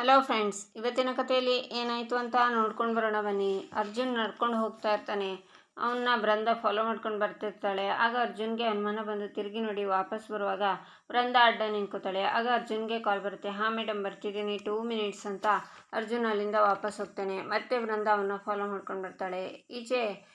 Hello friends ಇವತ್ತಿನ ಕಥೆಯಲ್ಲಿ ಏನಾಯಿತು ಅಂತ ನೋಡ್ಕೊಂಡು ಬರೋಣ ಬನ್ನಿ. ಅರ್ಜುನ್ ನಡ್ಕೊಂಡು ಹೋಗ್ತಾ ಇರ್ತಾನೆ. ಅವನ್ನ ಬೃಂದ ಫಾಲೋ ಮಾಡ್ಕೊಂಡು ಬರ್ತಿರ್ತಾಳೆ. ಆಗ ಅರ್ಜುನ್ಗೆ ಅನುಮಾನ ಬಂದು ತಿರುಗಿ ನೋಡಿ ವಾಪಸ್ ಬರುವಾಗ ಬೃಂದ ಅಡ್ಡ ನಿಂತ್ಕೋತಾಳೆ. ಆಗ ಅರ್ಜುನ್ಗೆ ಕಾಲ್ ಬರುತ್ತೆ. ಹಾಂ ಮೇಡಮ್ ಬರ್ತಿದ್ದೀನಿ. ಟೂ ಮಿನಿಟ್ಸ್ ಅಂತ ಅರ್ಜುನ್ ಅಲ್ಲಿಂದ ವಾಪಸ್ ಹೋಗ್ತಾನೆ. ಮತ್ತೆ ಬೃಂದ ಅವನ್ನ ಫಾಲೋ ಮಾಡ್ಕೊಂಡು ಬರ್ತಾಳೆ. ಈಚೆ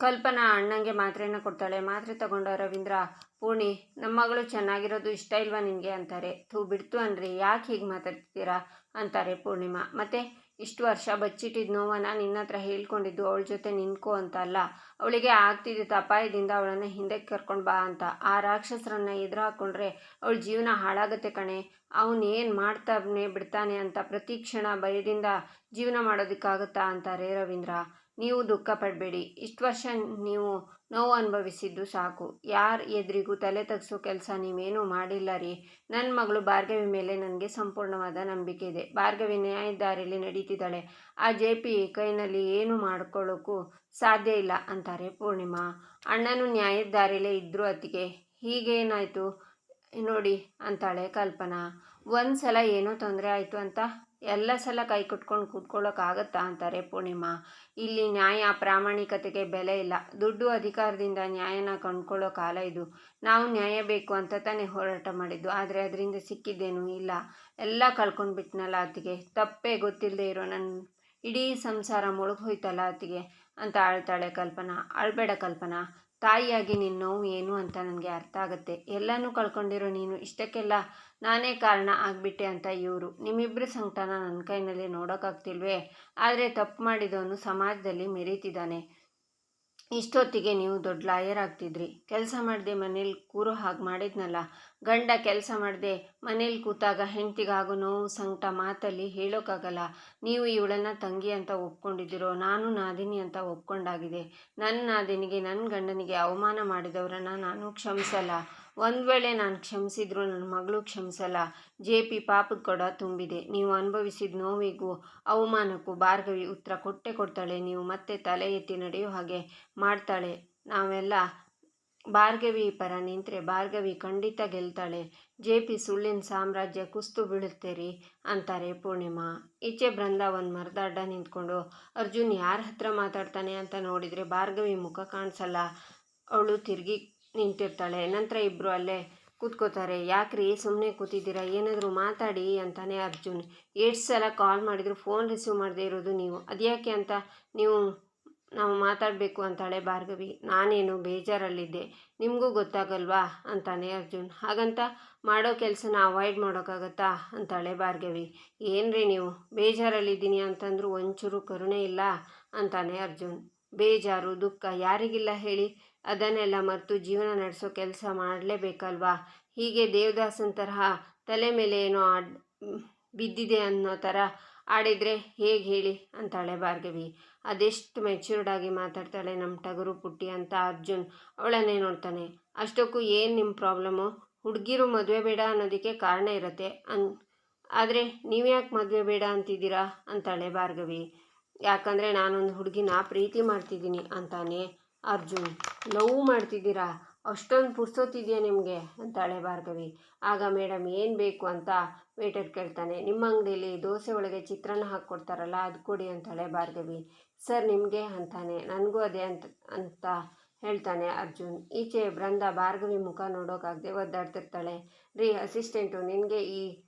ಕಲ್ಪನಾ ಅಣ್ಣಂಗೆ ಮಾತ್ರೆಯನ್ನು ಕೊಡ್ತಾಳೆ. ಮಾತ್ರೆ ತಗೊಂಡ, ರವೀಂದ್ರ, ಪೂರ್ಣಿ ನಮ್ಮ ಮಗಳು ಚೆನ್ನಾಗಿರೋದು ಇಷ್ಟ ಇಲ್ವಾ ನಿನಗೆ? ಅಂತಾರೆ. ಥೂ, ಬಿಡ್ತು ಅನ್ರಿ. ಯಾಕೆ ಹೀಗೆ ಮಾತಾಡ್ತಿದ್ದೀರಾ? ಅಂತಾರೆ ಪೂರ್ಣಿಮಾ. ಮತ್ತು, ಇಷ್ಟು ವರ್ಷ ಬಚ್ಚಿಟ್ಟಿದ್ದ ನೋವನ್ನ ನಿನ್ನ ಹತ್ರ ಹೇಳ್ಕೊಂಡಿದ್ದು ಅವಳ ಜೊತೆ ನಿನ್ಕೋ ಅಂತ ಅಲ್ಲ. ಅವಳಿಗೆ ಆಗ್ತಿದ್ದ ಅಪಾಯದಿಂದ ಅವಳನ್ನು ಹಿಂದಕ್ಕೆ ಕರ್ಕೊಂಡು ಬಾ ಅಂತ. ಆ ರಾಕ್ಷಸರನ್ನು ಎದುರು ಹಾಕ್ಕೊಂಡ್ರೆ ಅವಳ ಜೀವನ ಹಾಳಾಗುತ್ತೆ ಕಣೆ. ಅವನೇನು ಮಾಡ್ತಾನೆ ಬಿಡ್ತಾನೆ ಅಂತ ಪ್ರತಿ ಕ್ಷಣ ಭಯದಿಂದ ಜೀವನ ಮಾಡೋದಕ್ಕಾಗುತ್ತಾ ಅಂತಾರೆ ರವೀಂದ್ರ. ನೀವು ದುಃಖ ಪಡಬೇಡಿ. ಇಷ್ಟು ವರ್ಷ ನೀವು ನೋವು ಅನುಭವಿಸಿದ್ದು ಸಾಕು. ಯಾರ ಎದುರಿಗೂ ತಲೆ ತಗ್ಸೋ ಕೆಲಸ ನೀವೇನೂ ಮಾಡಿಲ್ಲ ರೀ. ನನ್ನ ಮಗಳು ಭಾರ್ಗವಿ ಮೇಲೆ ನನಗೆ ಸಂಪೂರ್ಣವಾದ ನಂಬಿಕೆ ಇದೆ. ಭಾರ್ಗವಿ ನ್ಯಾಯದಾರಿಯಲ್ಲಿ ನಡೀತಿದ್ದಾಳೆ. ಆ ಜೆ ಪಿ ಕೈನಲ್ಲಿ ಏನು ಮಾಡ್ಕೊಳ್ಳೋಕ್ಕೂ ಸಾಧ್ಯ ಇಲ್ಲ ಅಂತಾರೆ ಪೂರ್ಣಿಮಾ. ಅಣ್ಣನು ನ್ಯಾಯದ ದಾರಿಯಲ್ಲೇ ಇದ್ದರು ಅತ್ತಿಗೆ. ಹೀಗೇನಾಯಿತು? ನೋಡಿ ಅಂತಾಳೆ ಕಲ್ಪನಾ. ಒಂದು ಸಲ ಏನೋ ತೊಂದರೆ ಆಯಿತು ಅಂತ ಎಲ್ಲ ಸಲ ಕೈ ಕಟ್ಕೊಂಡು ಕೂತ್ಕೊಳ್ಳೋಕ್ಕಾಗತ್ತಾ ಅಂತಾರೆ ಪೂರ್ಣಿಮಾ. ಇಲ್ಲಿ ನ್ಯಾಯ ಪ್ರಾಮಾಣಿಕತೆಗೆ ಬೆಲೆ ಇಲ್ಲ. ದುಡ್ಡು ಅಧಿಕಾರದಿಂದ ನ್ಯಾಯನ ಕಂಡ್ಕೊಳ್ಳೋ ಕಾಲ ಇದು. ನಾವು ನ್ಯಾಯ ಬೇಕು ಅಂತ ತಾನೇ ಹೋರಾಟ ಮಾಡಿದ್ದು. ಆದರೆ ಅದರಿಂದ ಸಿಕ್ಕಿದ್ದೇನು ಇಲ್ಲ. ಎಲ್ಲ ಕಳ್ಕೊಂಡ್ಬಿಟ್ನಲ್ಲ ಅತ್ತಿಗೆ. ತಪ್ಪೇ ಗೊತ್ತಿಲ್ಲದೆ ಇರೋ ನನ್ನ ಇಡೀ ಸಂಸಾರ ಮುಳುಗೋಯ್ತಲ್ಲ ಅತ್ತಿಗೆ ಅಂತ ಆಳ್ತಾಳೆ ಕಲ್ಪನಾ. ಅಳ್ಬೇಡ ಕಲ್ಪನಾ. ತಾಯಿಯಾಗಿ ನಿನ್ನ ನೋವು ಏನು ಅಂತ ನನಗೆ ಅರ್ಥ ಆಗುತ್ತೆ. ಎಲ್ಲನೂ ಕಳ್ಕೊಂಡಿರೋ ನೀನು ಇಷ್ಟಕ್ಕೆಲ್ಲ ನಾನೇ ಕಾರಣ ಆಗಿಬಿಟ್ಟೆ ಅಂತ ಇವರು. ನಿಮ್ಮಿಬ್ಬರ ಸಂಕಟನ ನನ್ನ ಕೈನಲ್ಲಿ ನೋಡೋಕ್ಕಾಗ್ತಿಲ್ವೇ ಆದರೆ ತಪ್ಪು ಮಾಡಿದವನು ಸಮಾಜದಲ್ಲಿ ಮೆರೀತಿದ್ದಾನೆ. ಇಷ್ಟೊತ್ತಿಗೆ ನೀವು ದೊಡ್ಡ ಲಾಯರ್ ಆಗ್ತಿದ್ರಿ. ಕೆಲಸ ಮಾಡದೆ ಮನೇಲಿ ಕೂರೋ ಹಾಗೆ ಮಾಡಿದ್ನಲ್ಲ. ಗಂಡ ಕೆಲಸ ಮಾಡದೆ ಮನೇಲಿ ಕೂತಾಗ ಹೆಂಡ್ತಿಗಾಗೋ ನೋವು ಸಂಕಟ ಮಾತಲ್ಲಿ ಹೇಳೋಕ್ಕಾಗಲ್ಲ ನೀವು ಇವಳನ್ನು ತಂಗಿ ಅಂತ ಒಪ್ಕೊಂಡಿದ್ದೀರೋ, ನಾನು ನಾದಿನಿ ಅಂತ ಒಪ್ಕೊಂಡಾಗಿದೆ. ನನ್ನ ನಾದಿನಿಗೆ ನನ್ನ ಗಂಡನಿಗೆ ಅವಮಾನ ಮಾಡಿದವರನ್ನು ನಾನು ಕ್ಷಮಿಸಲ್ಲ. ಒಂದು ವೇಳೆ ನಾನು ಕ್ಷಮಿಸಿದ್ರು ನನ್ನ ಮಗಳು ಕ್ಷಮಿಸಲ್ಲ. ಜೆ ಪಿ ಪಾಪದ ಕೊಡ ತುಂಬಿದೆ. ನೀವು ಅನುಭವಿಸಿದ ನೋವಿಗೂ ಅವಮಾನಕ್ಕೂ ಭಾರ್ಗವಿ ಉತ್ತರ ಕೊಟ್ಟೆ ಕೊಡ್ತಾಳೆ. ನೀವು ಮತ್ತೆ ತಲೆ ಎತ್ತಿ ನಡೆಯೋ ಹಾಗೆ ಮಾಡ್ತಾಳೆ. ನಾವೆಲ್ಲ ಭಾರ್ಗವಿ ಪರ ನಿಂತರೆ ಭಾರ್ಗವಿ ಖಂಡಿತ ಗೆಲ್ತಾಳೆ. ಜೆ ಪಿ ಸುಳ್ಳಿನ ಸಾಮ್ರಾಜ್ಯ ಕುಸ್ತು ಬೀಳುತ್ತೇರಿ ಅಂತಾರೆ ಪೂರ್ಣಿಮಾ. ಈಚೆ ಬೃಂದ ಒಂದು ಮರದ ಅಡ್ಡ ನಿಂತ್ಕೊಂಡು, ಅರ್ಜುನ್ ಯಾರ ಹತ್ರ ಮಾತಾಡ್ತಾನೆ? ಅಂತ ನೋಡಿದರೆ ಭಾರ್ಗವಿ ಮುಖ ಕಾಣಿಸಲ್ಲ. ಅವಳು ತಿರುಗಿ ನಿಂತಿರ್ತಾಳೆ. ನಂತರ ಇಬ್ಬರು ಅಲ್ಲೇ ಕೂತ್ಕೋತಾರೆ. ಯಾಕ್ರಿ? ಸುಮ್ಮನೆ ಕೂತಿದ್ದೀರಾ? ಏನಾದರೂ ಮಾತಾಡಿ ಅಂತಾನೆ ಅರ್ಜುನ್. ಎಷ್ಟು ಸಲ ಕಾಲ್ ಮಾಡಿದ್ರು ಫೋನ್ ರಿಸೀವ್ ಮಾಡದೇ ಇರೋದು ನೀವು. ಅದ್ಯಾಕೆ ಅಂತ ನೀವು ನಾವು ಮಾತಾಡಬೇಕು ಅಂತಾಳೆ ಭಾರ್ಗವಿ. ನಾನೇನು ಬೇಜಾರಲ್ಲಿದ್ದೆ. ನಿಮಗೂ ಗೊತ್ತಾಗಲ್ವಾ? ಅಂತಾನೆ ಅರ್ಜುನ್. ಹಾಗಂತ ಮಾಡೋ ಕೆಲಸನ ಅವಾಯ್ಡ್ ಮಾಡೋಕ್ಕಾಗತ್ತಾ? ಅಂತಾಳೆ ಭಾರ್ಗವಿ. ಏನ್ರಿ ನೀವು? ಬೇಜಾರಲ್ಲಿದ್ದೀನಿ ಅಂತಂದ್ರೂ ಒಂಚೂರು ಕರುಣೆ ಇಲ್ಲ? ಅಂತಾನೆ ಅರ್ಜುನ್. ಬೇಜಾರು, ದುಃಖ ಯಾರಿಗಿಲ್ಲ ಹೇಳಿ. ಅದನ್ನೆಲ್ಲ ಮರೆತು ಜೀವನ ನಡೆಸೋ ಕೆಲಸ ಮಾಡಲೇಬೇಕಲ್ವಾ? ಹೀಗೆ ದೇವದಾಸನ ತರಹ ತಲೆ ಮೇಲೆ ಏನೋ ಆಡ್ ಬಿದ್ದಿದೆ ಅನ್ನೋ ಥರ ಆಡಿದರೆ ಹೇಗೆ ಹೇಳಿ? ಅಂತಾಳೆ ಭಾರ್ಗವಿ. ಅದೆಷ್ಟು ಮೆಚ್ಯೂರ್ಡ್ ಆಗಿ ಮಾತಾಡ್ತಾಳೆ ನಮ್ಮ ಟಗರು ಪುಟ್ಟಿ ಅಂತ ಅರ್ಜುನ್. ಅವಳನ್ನೇ ನೋಡ್ತಾನೆ. ಅಷ್ಟಕ್ಕೂ ಏನು ನಿಮ್ಮ ಪ್ರಾಬ್ಲಮ್ಮು ಹುಡುಗಿರು ಮದುವೆ ಬೇಡ ಅನ್ನೋದಕ್ಕೆ ಕಾರಣ ಇರುತ್ತೆ ಅನ್ ಆದರೆ ನೀವ್ಯಾಕೆ ಮದುವೆ ಬೇಡ ಅಂತಿದ್ದೀರಾ? ಅಂತಾಳೆ ಭಾರ್ಗವಿ. ಯಾಕಂದರೆ ನಾನೊಂದು ಹುಡುಗಿನ ಪ್ರೀತಿ ಮಾಡ್ತಿದ್ದೀನಿ ಅಂತಾನೆ ಅರ್ಜುನ್. ಲವ್ ಮಾಡ್ತಿದ್ದೀರಾ? ಅಷ್ಟೊಂದು ಪುರ್ಸೋತಿದೆಯಾ ನಿಮಗೆ? ಅಂತಾಳೆ ಭಾರ್ಗವಿ. ಆಗ ಮೇಡಮ್ ಏನು ಬೇಕು ಅಂತ ವೇಟರ್ ಕೇಳ್ತಾನೆ. ನಿಮ್ಮ ಅಂಗಡಿಯಲ್ಲಿ ದೋಸೆ ಒಳಗೆ ಚಿತ್ರಾನ್ನ ಹಾಕ್ಕೊಡ್ತಾರಲ್ಲ, ಅದು ಕೊಡಿ ಅಂತಾಳೆ ಭಾರ್ಗವಿ. ಸರ್, ನಿಮಗೆ ಅಂತಾನೆ. ನನಗೂ ಅದೇ ಅಂತ ಅಂತ ಹೇಳ್ತಾನೆ ಅರ್ಜುನ್. ಈಚೆ ಬೃಂದ ಭಾರ್ಗವಿ ಮುಖ ನೋಡೋಕ್ಕಾಗದೆ ಒದ್ದಾಡ್ತಿರ್ತಾಳೆ. ರೀ, ಅಸಿಸ್ಟೆಂಟು, ನಿನಗೆ ಈ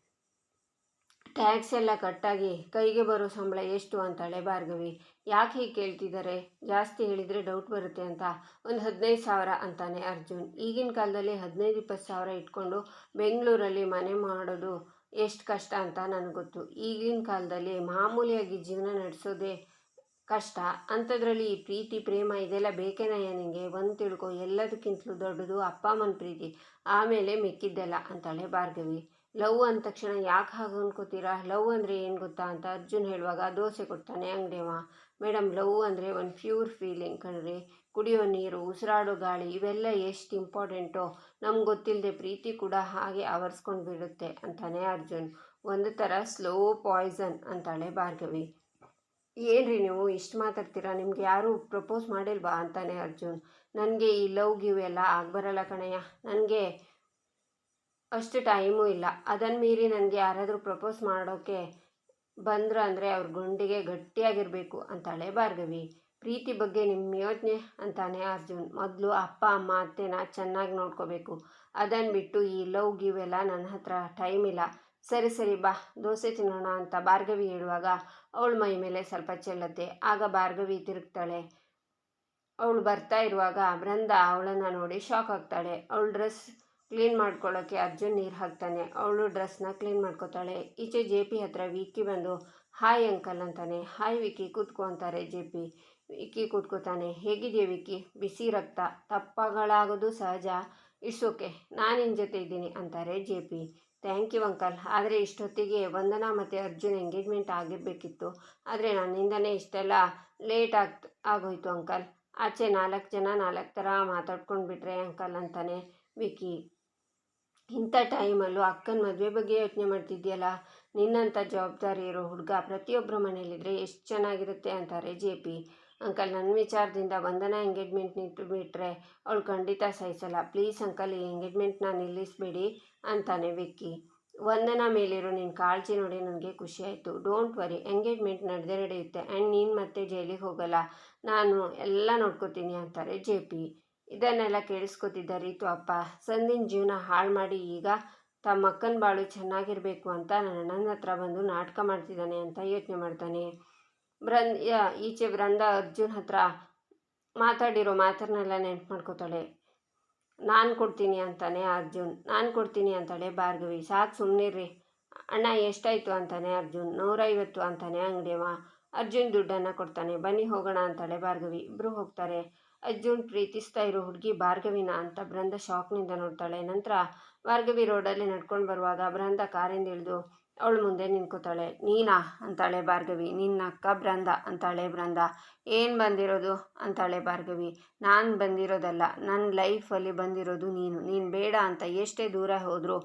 ಟ್ಯಾಕ್ಸ್ ಎಲ್ಲ ಕಟ್ಟಾಗಿ ಕೈಗೆ ಬರೋ ಸಂಬಳ ಎಷ್ಟು ಅಂತಾಳೆ ಭಾರ್ಗವಿ. ಯಾಕೆ ಹೀಗೆ ಕೇಳ್ತಿದ್ದಾರೆ ಜಾಸ್ತಿ ಹೇಳಿದರೆ ಡೌಟ್ ಬರುತ್ತೆ ಅಂತ. ಒಂದು ಹದಿನೈದು ಸಾವಿರ ಅಂತಾನೆ ಅರ್ಜುನ್. ಈಗಿನ ಕಾಲದಲ್ಲಿ ಹದಿನೈದು, ಇಪ್ಪತ್ತು ಸಾವಿರ ಇಟ್ಕೊಂಡು ಬೆಂಗಳೂರಲ್ಲಿ ಮನೆ ಮಾಡೋದು ಎಷ್ಟು ಕಷ್ಟ ಅಂತ ನನಗೆ ಗೊತ್ತು. ಈಗಿನ ಕಾಲದಲ್ಲಿ ಮಾಮೂಲಿಯಾಗಿ ಜೀವನ ನಡೆಸೋದೇ ಕಷ್ಟ. ಅಂಥದ್ರಲ್ಲಿ ಈ ಪ್ರೀತಿ, ಪ್ರೇಮ ಇದೆಲ್ಲ ಬೇಕೇನಯ್ಯ ನಿನಗೆ ಒಂದು ತಿಳ್ಕೊ. ಎಲ್ಲದಕ್ಕಿಂತಲೂ ದೊಡ್ಡದು ಅಪ್ಪ ಅಮ್ಮನ ಪ್ರೀತಿ. ಆಮೇಲೆ ಮಿಕ್ಕಿದ್ದೆಲ್ಲ ಅಂತಾಳೆ ಭಾರ್ಗವಿ. ಲವ್ ಅಂದ ತಕ್ಷಣ ಯಾಕೆ ಹಾಗೆ ಅನ್ಕೋತೀರಾ? ಲವ್ ಅಂದರೆ ಏನು ಗೊತ್ತಾ ಅಂತ ಅರ್ಜುನ್ ಹೇಳುವಾಗ ದೋಸೆ ಕೊಡ್ತಾನೆ ಅಂಗಡಿಯವ ಮೇಡಮ್ ಲವ್ ಅಂದರೆ ಒಂದು ಪ್ಯೂರ್ ಫೀಲಿಂಗ್ ಕಣ್ರಿ. ಕುಡಿಯೋ ನೀರು, ಉಸಿರಾಡೋ ಗಾಳಿ, ಇವೆಲ್ಲ ಎಷ್ಟು ಇಂಪಾರ್ಟೆಂಟೋ. ನಮ್ಗೆ ಗೊತ್ತಿಲ್ಲದೆ ಪ್ರೀತಿ ಕೂಡ ಹಾಗೆ ಆವರಿಸ್ಕೊಂಡು ಬಿಡುತ್ತೆ, ಅಂತಾನೆ ಅರ್ಜುನ್. ಒಂದು ಥರ ಸ್ಲೋ ಪಾಯ್ಸನ್, ಅಂತಾಳೆ ಭಾರ್ಗವಿ. ಏನ್ರಿ ನೀವು? ಇಷ್ಟು ಮಾತಾಡ್ತೀರಾ? ನಿಮ್ಗೆ ಯಾರೂ ಪ್ರಪೋಸ್ ಮಾಡಿಲ್ವಾ? ಅಂತಾನೆ ಅರ್ಜುನ್. ನನಗೆ ಈ ಲವ್ ಗಿವ್ ಎಲ್ಲ ಆಗ್ಬರಲ್ಲ ಕಣಯ್ಯ. ನನಗೆ ಅಷ್ಟು ಟೈಮೂ ಇಲ್ಲ. ಅದನ್ನು ಮೀರಿ ನನಗೆ ಯಾರಾದರೂ ಪ್ರಪೋಸ್ ಮಾಡೋಕ್ಕೆ ಬಂದರು ಅಂದರೆ ಅವ್ರ ಗುಂಡಿಗೆ ಗಟ್ಟಿಯಾಗಿರಬೇಕು ಅಂತಾಳೆ ಭಾರ್ಗವಿ. ಪ್ರೀತಿ ಬಗ್ಗೆ ನಿಮ್ಮ ಯೋಚನೆ ಅಂತಾನೆ ಅರ್ಜುನ್. ಮೊದಲು ಅಪ್ಪ, ಅಮ್ಮ, ಅತ್ತೆನ ಚೆನ್ನಾಗಿ ನೋಡ್ಕೋಬೇಕು. ಅದನ್ನು ಬಿಟ್ಟು ಈ ಲವ್, ಗಿವ್ ಎಲ್ಲ ನನ್ನ ಹತ್ರ ಟೈಮ್ ಇಲ್ಲ. ಸರಿ ಸರಿ, ಬಾ, ದೋಸೆ ತಿನ್ನೋಣ ಅಂತ ಭಾರ್ಗವಿ ಹೇಳುವಾಗ ಅವಳ ಮೈ ಮೇಲೆ ಸ್ವಲ್ಪ ಚೆಲ್ಲತ್ತೆ. ಆಗ ಭಾರ್ಗವಿ ತಿರುಗ್ತಾಳೆ. ಅವಳು ಬರ್ತಾ ಇರುವಾಗ ಬೃಂದ ಅವಳನ್ನು ನೋಡಿ ಶಾಕ್ ಆಗ್ತಾಳೆ. ಅವಳ ಡ್ರೆಸ್ ಕ್ಲೀನ್ ಮಾಡ್ಕೊಳ್ಳೋಕ್ಕೆ ಅರ್ಜುನ್ ನೀರು ಹಾಕ್ತಾನೆ. ಅವಳು ಡ್ರೆಸ್ನ ಕ್ಲೀನ್ ಮಾಡ್ಕೋತಾಳೆ. ಈಚೆ ಜೆ ಪಿ ಹತ್ರ ವಿಕಿ ಬಂದು, ಹಾಯ್ ಅಂಕಲ್ ಅಂತಾನೆ. ಹಾಯ್ ವಿಕಿ ಕೂತ್ಕೊ ಅಂತಾರೆ ಜೆ ಪಿ. ವಿಕಿ ಕೂತ್ಕೋತಾನೆ. ಹೇಗಿದೆಯಾ ವಿಕ್ಕಿ? ಬಿಸಿ ರಕ್ತ. ತಪ್ಪಗಳಾಗೋದು ಸಹಜ. It's okay. ನಾನು ನಿನ್ನ ಜೊತೆ ಇದ್ದೀನಿ ಅಂತಾರೆ J P. Thank you uncle. ಆದರೆ ಇಷ್ಟೊತ್ತಿಗೆ ವಂದನಾ ಮತ್ತು ಅರ್ಜುನ್ ಎಂಗೇಜ್ಮೆಂಟ್ ಆಗಿರಬೇಕಿತ್ತು. ಆದರೆ ನನ್ನಿಂದನೇ ಇಷ್ಟೆಲ್ಲ ಲೇಟ್ ಆಗ್, ಆಗೋಯ್ತು ಅಂಕಲ್. ಆಚೆ ನಾಲ್ಕು ಜನ ನಾಲ್ಕು ಥರ ಮಾತಾಡ್ಕೊಂಡು ಬಿಟ್ರೆ ಅಂಕಲ್ ಅಂತಾನೆ ವಿಕ್ಕಿ. ಇಂಥ ಟೈಮಲ್ಲೂ ಅಕ್ಕನ ಮದುವೆ ಬಗ್ಗೆ ಯೋಚನೆ ಮಾಡ್ತಿದ್ಯಲ್ಲ ನಿನ್ನಂಥ ಜವಾಬ್ದಾರಿ ಇರೋ ಹುಡುಗ ಪ್ರತಿಯೊಬ್ಬರ ಮನೇಲಿದ್ದರೆ ಎಷ್ಟು ಚೆನ್ನಾಗಿರುತ್ತೆ ಅಂತಾರೆ ಜೆ ಪಿ. ಅಂಕಲ್ ನನ್ನ ವಿಚಾರದಿಂದ ವಂದನಾ ಎಂಗೇಜ್ಮೆಂಟ್ ನಿಂತು ಬಿಟ್ಟರೆ ಅವಳು ಖಂಡಿತ ಸಹಿಸಲ್ಲ. ಪ್ಲೀಸ್ ಅಂಕಲ್, ಈ ಎಂಗೇಜ್ಮೆಂಟ್ನ ನಿಲ್ಲಿಸ್ಬೇಡಿ ಅಂತಾನೆ ವಿಕ್ಕಿ. ವಂದನಾ ಮೇಲಿರೋ ನಿನ್ನ ಕಾಳಜಿ ನೋಡಿ ನನಗೆ ಖುಷಿ ಆಯಿತು. ಡೋಂಟ್ ವರಿ, ಎಂಗೇಜ್ಮೆಂಟ್ ನಡೆದೇ ನಡೆಯುತ್ತೆ. ಆ್ಯಂಡ್ ನೀನು ಮತ್ತೆ ಜೈಲಿಗೆ ಹೋಗಲ್ಲ. ನಾನು ಎಲ್ಲ ನೋಡ್ಕೋತೀನಿ ಅಂತಾರೆ ಜೆ ಪಿ. ಇದನ್ನೆಲ್ಲ ಕೇಳಿಸ್ಕೊತಿದ್ದ ರೀತು ಅಪ್ಪ. ಸಂದಿನ ಜೀವನ ಹಾಳು ಮಾಡಿ ಈಗ ತಮ್ಮ ಅಕ್ಕನ ಬಾಳು ಚೆನ್ನಾಗಿರಬೇಕು ಅಂತ ನನ್ನ ಅಣ್ಣನ ಹತ್ರ ಬಂದು ನಾಟಕ ಮಾಡ್ತಿದ್ದಾನೆ ಅಂತ ಯೋಚನೆ ಮಾಡ್ತಾನೆ. ಬ್ರಂದ್ ಈಚೆ ಬೃಂದ ಅರ್ಜುನ್ ಹತ್ರ ಮಾತಾಡಿರೋ ಮಾತನ್ನೆಲ್ಲ ನೆನ್ಪು ಮಾಡ್ಕೋತಾಳೆ ನಾನು ಕೊಡ್ತೀನಿ ಅಂತಾನೆ ಅರ್ಜುನ್. ನಾನು ಕೊಡ್ತೀನಿ ಅಂತಾಳೆ ಭಾರ್ಗವಿ. ಸಾಕು ಸುಮ್ಮನಿರ್ರಿ ಅಣ್ಣ ಎಷ್ಟಾಯಿತು ಅಂತಾನೆ ಅರ್ಜುನ್. ನೂರೈವತ್ತು ಅಂತಾನೆ ಅಂಗಡಿಯವ. ಅರ್ಜುನ್ ದುಡ್ಡನ್ನು ಕೊಡ್ತಾನೆ. ಬನ್ನಿ ಹೋಗೋಣ ಅಂತಾಳೆ ಭಾರ್ಗವಿ. ಇಬ್ಬರು ಹೋಗ್ತಾರೆ. ಅರ್ಜುನ್ ಪ್ರೀತಿಸ್ತಾ ಇರೋ ಹುಡುಗಿ ಭಾರ್ಗವಿನ ಅಂತ ಬೃಂದ ಶಾಕ್ನಿಂದ ನೋಡ್ತಾಳೆ. ನಂತರ ಭಾರ್ಗವಿ ರೋಡಲ್ಲಿ ನಡ್ಕೊಂಡು ಬರುವಾಗ ಬೃಂದ ಕಾರಿಂದ ಇಳಿದು, ಅವಳು ಮುಂದೆ ನಿಂತ್ಕೋತಾಳೆ. ನೀನಾ? ಅಂತಾಳೆ ಭಾರ್ಗವಿ. ನಿನ್ನ ಅಕ್ಕ ಬೃಂದ, ಅಂತಾಳೆ ಬೃಂದ. ಏನು ಬಂದಿರೋದು? ಅಂತಾಳೆ ಭಾರ್ಗವಿ. ನಾನು ಬಂದಿರೋದಲ್ಲ. ನನ್ನ ಲೈಫಲ್ಲಿ ಬಂದಿರೋದು ನೀನು. ನೀನು ಬೇಡ ಅಂತ ಎಷ್ಟೇ ದೂರ ಹೋದರೂ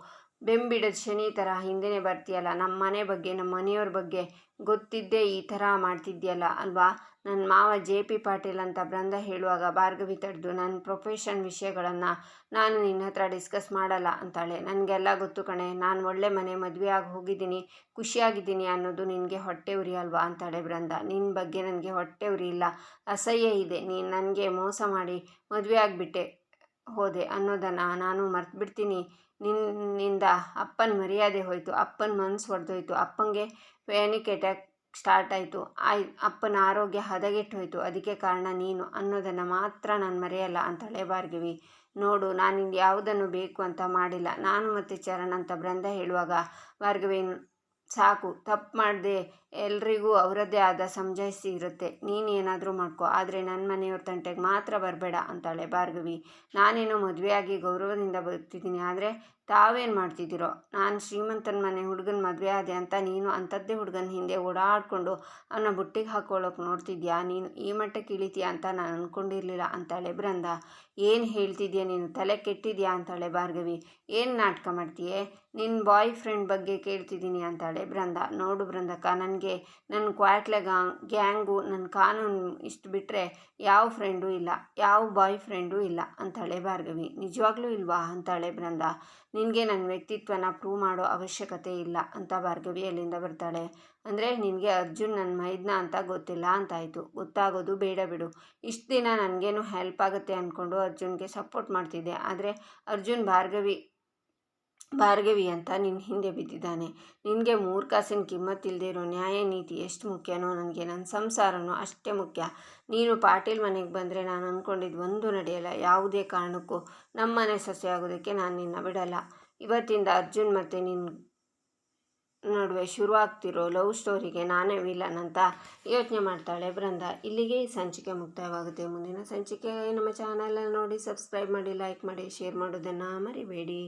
ಬೆಂಬಿಡದ ಶನಿ ಥರ ಹಿಂದೆನೇ ಬರ್ತೀಯಲ್ಲ. ನಮ್ಮ ಮನೆ ಬಗ್ಗೆ ನಮ್ಮ ಮನೆಯವ್ರ ಬಗ್ಗೆ ಗೊತ್ತಿದ್ದೇ ಈ ಥರ ಮಾಡ್ತಿದ್ಯಲ್ಲ ಅಲ್ವಾ? ನನ್ನ ಮಾವ ಜೆ ಪಿ ಪಾಟೀಲ್ ಅಂತ ಬೃಂದ ಹೇಳುವಾಗ ಭಾರ್ಗವಿ ತಡೆದು ನನ್ನ ಪ್ರೊಫೆಷನ್ ವಿಷಯಗಳನ್ನು ನಾನು ನಿನ್ನ ಹತ್ರ ಡಿಸ್ಕಸ್ ಮಾಡಲ್ಲ ಅಂತಾಳೆ. ನನಗೆಲ್ಲ ಗೊತ್ತು ಕಣೆ, ನಾನು ಒಳ್ಳೆ ಮನೆ ಮದುವೆ ಆಗಿ ಹೋಗಿದ್ದೀನಿ, ಖುಷಿಯಾಗಿದ್ದೀನಿ ಅನ್ನೋದು ನಿನಗೆ ಹೊಟ್ಟೆ ಉರಿ ಅಲ್ವಾ? ಅಂತಾಳೆ ಬೃಂದ ನಿನ್ನ ಬಗ್ಗೆ ನನಗೆ ಹೊಟ್ಟೆ ಉರಿ ಇಲ್ಲ. ಅಸಹ್ಯ ಇದೆ. ನೀನು ನನಗೆ ಮೋಸ ಮಾಡಿ ಮದುವೆ ಆಗಿಬಿಟ್ಟೆ. ಹೋದೆ ಅನ್ನೋದನ್ನು ನಾನು ಮರ್ತು ಬಿಡ್ತೀನಿ ನಿನ್ನಿಂದ ಅಪ್ಪನ ಮರ್ಯಾದೆ ಹೋಯಿತು. ಅಪ್ಪನ ಮನಸ್ಸು ಹೊಡೆದೋಯ್ತು ಅಪ್ಪನಿಗೆ ಪ್ಯಾನಿಕ್ ಅಟ್ಯಾಕ್ ಸ್ಟಾರ್ಟ್ ಆಯಿತು. ಆಯ್, ಅಪ್ಪನ ಆರೋಗ್ಯ ಹದಗೆಟ್ಟು ಹೋಯಿತು ಅದಕ್ಕೆ ಕಾರಣ ನೀನು ಅನ್ನೋದನ್ನು ಮಾತ್ರ ನಾನು ಮರೆಯಲ್ಲ ಅಂತ ಭಾರ್ಗವಿ. ನೋಡು, ನಾನು ಯಾವುದನ್ನು ಬೇಕು ಅಂತ ಮಾಡಿಲ್ಲ. ನಾನು ಮತ್ತು ಚರಣ್ ಅಂತ ಬೃಂದ ಹೇಳುವಾಗ ಭಾರ್ಗವಿ ಸಾಕು, ತಪ್ಪು ಮಾಡದೆ. ಎಲ್ರಿಗೂ ಅವರದ್ದೇ ಆದ ಸಮಜಾಯಿಸಿ ಇರುತ್ತೆ. ನೀನು ಏನಾದರೂ ಮಾಡ್ಕೊ, ಆದರೆ ನನ್ನ ಮನೆಯವ್ರ ತಂಟೆಗೆ ಮಾತ್ರ ಬರಬೇಡ ಅಂತಾಳೆ ಭಾರ್ಗವಿ. ನಾನೇನೋ ಮದುವೆಯಾಗಿ ಗೌರವದಿಂದ ಬದುಕ್ತಿದ್ದೀನಿ, ಆದರೆ ತಾವೇನು ಮಾಡ್ತಿದ್ದೀರೋ? ನಾನು ಶ್ರೀಮಂತನ ಮನೆ ಹುಡುಗನ ಮದುವೆ ಆದೆ ಅಂತ ನೀನು ಅಂಥದ್ದೇ ಹುಡುಗನ ಹಿಂದೆ ಓಡಾಡಿಕೊಂಡು ಅವನ ಬುಟ್ಟಿಗೆ ಹಾಕೊಳ್ಳೋಕೆ ನೋಡ್ತಿದ್ಯಾ? ನೀನು ಈ ಮಟ್ಟಕ್ಕೆ ಇಳಿತೀಯಾ ಅಂತ ನಾನು ಅಂದ್ಕೊಂಡಿರಲಿಲ್ಲ ಅಂತಾಳೆ ಬೃಂದ. ಏನು ಹೇಳ್ತಿದ್ಯಾ ನೀನು? ತಲೆ ಕೆಟ್ಟಿದ್ಯಾ ಅಂತಾಳೆ ಭಾರ್ಗವಿ. ಏನು ನಾಟಕ ಮಾಡ್ತೀಯೇ? ನಿನ್ನ ಬಾಯ್ ಫ್ರೆಂಡ್ ಬಗ್ಗೆ ಕೇಳ್ತಿದ್ದೀನಿ ಅಂತಾಳೆ ಬೃಂದ. ನೋಡು ಬೃಂದಕ್ಕ, ನನಗೆ ನನ್ನ ಕ್ವಾಟ್ಲೆ ಗ್ಯಾಂಗು, ನನ್ನ ಕಾನೂನು ಇಷ್ಟು ಬಿಟ್ಟರೆ ಯಾವ ಫ್ರೆಂಡೂ ಇಲ್ಲ, ಯಾವ ಬಾಯ್ ಫ್ರೆಂಡೂ ಇಲ್ಲ ಅಂತಾಳೆ ಭಾರ್ಗವಿ. ನಿಜವಾಗ್ಲೂ ಇಲ್ವಾ ಅಂತಾಳೆ ಬೃಂದ. ನಿನಗೆ ನನ್ನ ವ್ಯಕ್ತಿತ್ವನ ಪ್ರೂವ್ ಮಾಡೋ ಅವಶ್ಯಕತೆ ಇಲ್ಲ ಅಂತ ಭಾರ್ಗವಿ ಅಲ್ಲಿಂದ ಬರ್ತಾಳೆ. ಅಂದರೆ ನಿನಗೆ ಅರ್ಜುನ್ ನನ್ನ ಮೈದ್ನ ಅಂತ ಗೊತ್ತಿಲ್ಲ ಅಂತಾಯಿತು. ಗೊತ್ತಾಗೋದು ಬೇಡ ಬಿಡು. ಇಷ್ಟು ದಿನ ನನಗೇನು ಹೆಲ್ಪ್ ಆಗುತ್ತೆ ಅಂದ್ಕೊಂಡು ಅರ್ಜುನ್ಗೆ ಸಪೋರ್ಟ್ ಮಾಡ್ತಿದ್ದೆ. ಆದರೆ ಅರ್ಜುನ್ ಭಾರ್ಗವಿ ಭಾರ್ಗವಿ ಅಂತ ನಿನ್ನ ಹಿಂದೆ ಬಿದ್ದಿದ್ದಾನೆ. ನಿನಗೆ ಮೂರು ಕಾಸಿನ ಕಿಮ್ಮತ್ತಿಲ್ಲದೆ ಇರೋ ನ್ಯಾಯ ನೀತಿ ಎಷ್ಟು ಮುಖ್ಯನೋ ನನಗೆ ನನ್ನ ಸಂಸಾರನೂ ಅಷ್ಟೇ ಮುಖ್ಯ. ನೀನು ಪಾಟೀಲ್ ಮನೆಗೆ ಬಂದರೆ ನಾನು ಅಂದ್ಕೊಂಡಿದ್ದು ಒಂದು ನಡೆಯಲ್ಲ, ಯಾವುದೇ ಕಾರಣಕ್ಕೂ. ನಮ್ಮ ಮನೆ ಆಗೋದಕ್ಕೆ ನಾನು ನಿನ್ನ ಬಿಡಲ್ಲ. ಇವತ್ತಿಂದ ಅರ್ಜುನ್ ಮತ್ತು ನಿನ್ನ ನಡುವೆ ಶುರುವಾಗ್ತಿರೋ ಲವ್ ಸ್ಟೋರಿಗೆ ನಾನೇ ವಿಲನ್ ಅಂತ ಯೋಚನೆ ಮಾಡ್ತಾಳೆ ಬೃಂದ ಇಲ್ಲಿಗೆ ಸಂಚಿಕೆ ಮುಕ್ತಾಯವಾಗುತ್ತೆ. ಮುಂದಿನ ಸಂಚಿಕೆ ನಮ್ಮ ಚಾನಲನ್ನು ನೋಡಿ, ಸಬ್ಸ್ಕ್ರೈಬ್ ಮಾಡಿ, ಲೈಕ್ ಮಾಡಿ, ಶೇರ್ ಮಾಡೋದನ್ನು ಮರಿಬೇಡಿ.